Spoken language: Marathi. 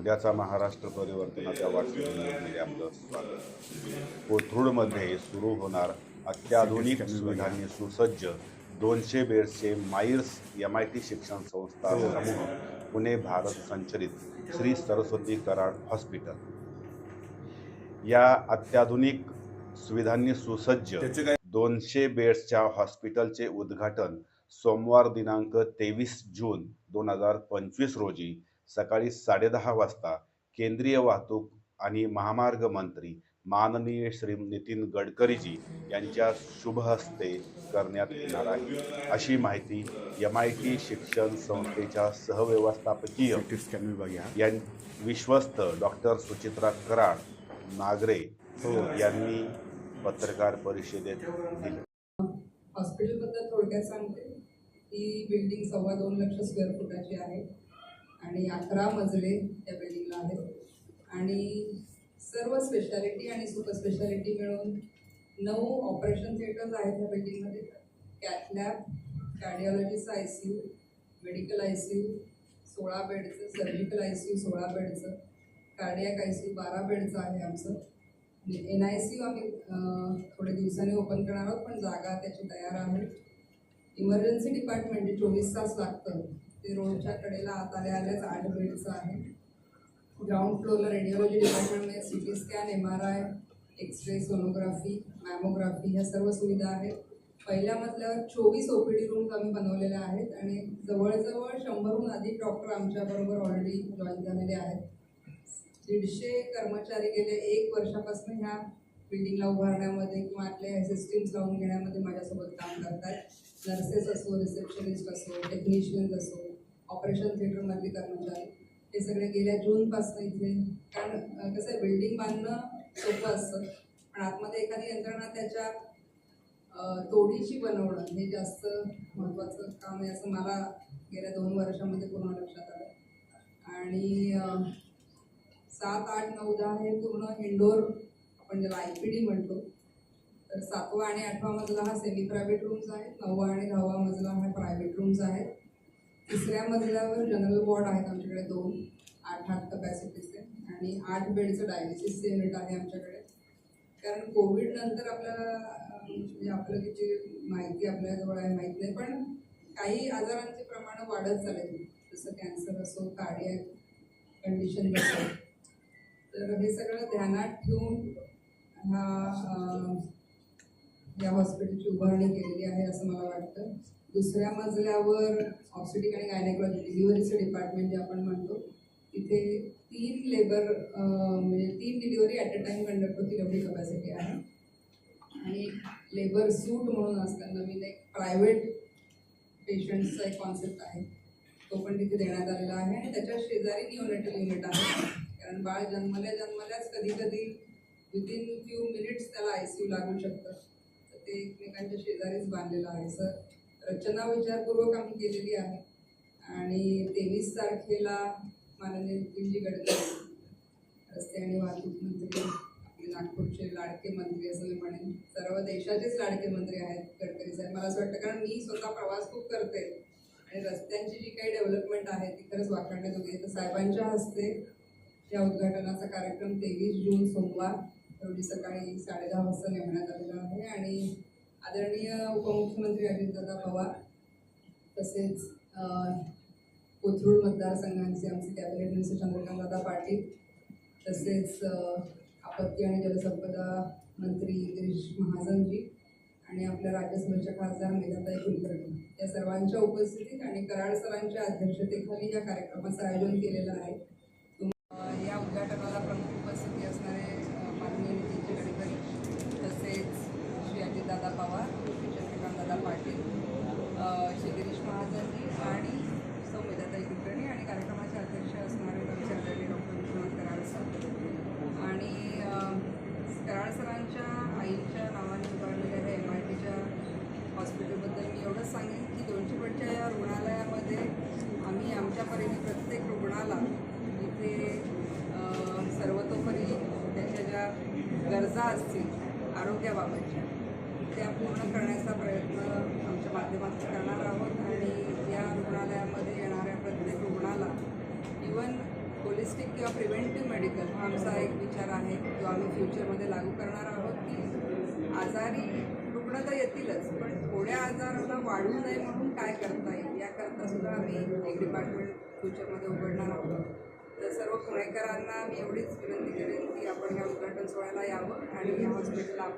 उद्याचा महाराष्ट्र परिवर्तनाच्या वाटचालीमध्ये आपलं स्वागत. कोथरूडमध्ये सुरू होणार अत्याधुनिक सुविधांनी सुसज्ज दोनशे बेडचे माईर्स एम आय टी शिक्षण संस्था समूह पुणे भारत संचलित श्री सरस्वती कराड हॉस्पिटल. या अत्याधुनिक सुविधांनी सुसज्ज दोनशे बेड्सच्या हॉस्पिटलचे उद्घाटन सोमवार दिनांक तेवीस जून दोन हजार पंचवीस रोजी सकाळी साडेदहा वाजता केंद्रीय वाहतूक आणि महामार्ग मंत्री माननीय श्री नितीन गडकरीजी यांच्या शुभ हस्ते करण्यात येणार आहे. अशी माहिती एम आय टी शिक्षण संस्थेच्या सहव्यवस्थापकीय यां विश्वस्त डॉक्टर सुचित्रा कराड नागरे हो यांनी पत्रकार परिषदेत दिली. हॉस्पिटलबद्दल थोडक्यात सांगते. ही बिल्डिंग सव्वा दोन लक्ष स्क्वेअर फुटाची आहे. आणि अकरा मजले त्या बिल्डिंगला आहेत. आणि सर्व स्पेशालिटी आणि सुपर स्पेशालिटी मिळून नऊ ऑपरेशन थिएटर्स आहेत ह्या बिल्डिंगमध्ये cath lab कार्डिओलॉजीचं I C U medical I C U सोळा बेडचं सर्जिकल आय सी यू सोळा बेडचं कार्डियाक आय सी यू बारा बेडचं आहे आमचं. एन आय सी यू आम्ही थोड्या दिवसांनी ओपन करणार आहोत पण जागा त्याची तयार आहे. इमर्जन्सी डिपार्टमेंट जे चोवीस तास लागतं. ते रोडच्या कडेला आत आल्याच आठ बेडचं आहे. ग्राउंड फ्लोअरला रेडिओलॉजी डिपार्टमेंटमध्ये C T scan M R I X ray sonography mammography ह्या सर्व सुविधा आहेत. पहिल्या मजल्यावर चोवीस ओ पी डी रूम्स आम्ही बनवलेल्या आहेत आणि जवळजवळ शंभरहून अधिक डॉक्टर आमच्याबरोबर ऑलरेडी जॉईन झालेले आहेत. दीडशे कर्मचारी गेले एक वर्षापासून ह्या बिल्डिंगला उभारण्यामध्ये किंवा आपल्या सिस्टीम्स लावून घेण्यामध्ये माझ्यासोबत काम करतात नर्सेस असो रिसेप्शनिस्ट असो टेक्निशियन्स असो ऑपरेशन थिएटरमधले कर्मचारी. हे सगळे गेल्या जूनपासून इथे. कारण कसं आहे बिल्डिंग बांधणं सोपं असतं. पण आतमध्ये एखादी यंत्रणा त्याच्या तोडीशी तोडीची बनवणं हे जास्त महत्त्वाचं काम आहे असं मला गेल्या दोन वर्षामध्ये पूर्ण लक्षात आलं. आणि सात आठ नऊ दहा हे पूर्ण इंडोर आपण ज्याला आय पी डी म्हणतो तर सातवा आणि आठवा मजला हा सेमी प्रायव्हेट रूम्स आहेत. नववा आणि दहावा मजला हा प्रायव्हेट रूम्स आहेत. तिसऱ्या मजल्यावर जनरल वॉर्ड आहेत आमच्याकडे दोन आठ आठ कपॅसिटीचे आणि आठ बेडचं डायलिसिस युनिट आहे आमच्याकडे. कारण कोविड नंतर आपल्याला म्हणजे आपलं किती माहिती आपल्याजवळ आहे माहीत नाही पण काही आजारांचे प्रमाण वाढत चालेल जसं कॅन्सर असो कार्डियक कंडिशन असो तर हे सगळं ध्यानात ठेवून हा या हॉस्पिटलची उभारणी केलेली आहे असं मला वाटतं. दुसऱ्या मजल्यावर ऑक्सिटिक आणि गायनेकॉलॉजी डिलिव्हरीचं डिपार्टमेंट जे आपण म्हणतो तिथे तीन लेबर म्हणजे तीन delivery at a time conduct होतील एवढी कपॅसिटी आहे. आणि लेबर सूट म्हणून असतं नवीन एक प्रायव्हेट पेशंटचा एक कॉन्सेप्ट आहे. तो पण तिथे देण्यात आलेला आहे आणि त्याच्या शेजारी निओनेटल युनिट आहे. कारण बाळ जन्मल्या जन्मल्याच कधी कधी विदिन फ्यू मिनिट्स त्याला आय सी यू लागू शकतं. तर ते एकमेकांच्या शेजारीच बांधलेलं आहे सर. रचना विचारपूर्वक आम्ही केलेली आहे. आणि तेवीस तारखेला माननीय नितीनजी गडकरी रस्ते आणि वाहतूक मंत्री आपले नागपूरचे लाडके मंत्री असं मी म्हणेन सर्व देशाचेच लाडके मंत्री आहेत गडकरी साहेब. मला असं वाटतं कारण मी स्वतः प्रवास खूप करते आणि रस्त्यांची जी काही डेव्हलपमेंट आहे ती खरंच वाखाणण्यात तर साहेबांच्या हस्ते या उद्घाटनाचा कार्यक्रम तेवीस जून सोमवार रोजी सकाळी साडेदहा वाजता नेमण्यात आलेला आहे. आणि आदरणीय उपमुख्यमंत्री अजितदादा पवार तसेच कोथरूड मतदारसंघांचे आमचे कॅबिनेट मिनिस्टर चंद्रकांतदादा पाटील तसेच आपत्ती आणि जलसंपदा मंत्री गिरीश महाजनजी आणि आपल्या राज्यसभेच्या खासदार मेघाताई कुलकर्णी या सर्वांच्या उपस्थितीत आणि कराड सरांच्या अध्यक्षतेखाली या कार्यक्रमाचं आयोजन केलेलं आहे तुम- अं, या उद्घाटनाला प्रमुख उपस्थिती असणारे अं, माननीय नितीनजी गडकरी तसेच श्री अजितदादा पवार श्री चंद्रकांतदादा पाटील अं, श्री गिरीश महाजनजी आणि सौम्यदाताई कुलकर्णी आणि कार्यक्रमाचे अध्यक्ष असणारे आमचे आदरणीय डॉक्टर विश्वनाथ कराड सर आणि अं, कराड सरांच्या आईच्या नावाने उभारलेल्या ह्या एम आय टीच्या हॉस्पिटलबद्दल मी एवढंच सांगेन की दोनशे बेडच्या या रुग्णालयामध्ये आम्ही आमच्या परीने प्रत्येक रुग्णाला इथे अं, सर्वतोपरी त्याच्या ज्या गरजा असतील आरोग्याबाबतच्या त्या पूर्ण करण्याचा प्रयत्न आमच्या माध्यमातून करणार आहोत आणि या रुग्णालयामध्ये येणाऱ्या प्रत्येक रुग्णाला इवन होलिस्टिक किंवा प्रिव्हेंटिव्ह मेडिकल हा आमचा एक विचार आहे जो आम्ही फ्युचरमध्ये लागू करणार आहोत की आजारी रुग्ण तर येतीलच पण थोड्या आजाराला वाढू नये म्हणून काय करता येईल याकरता सुद्धा आम्ही एक डिपार्टमेंट फ्युचरमध्ये उघडणार आहोत. तर सर्व पुणेकरांना मी एवढीच विनंती करेन की आपण या यावं आणि या हॉस्पिटलला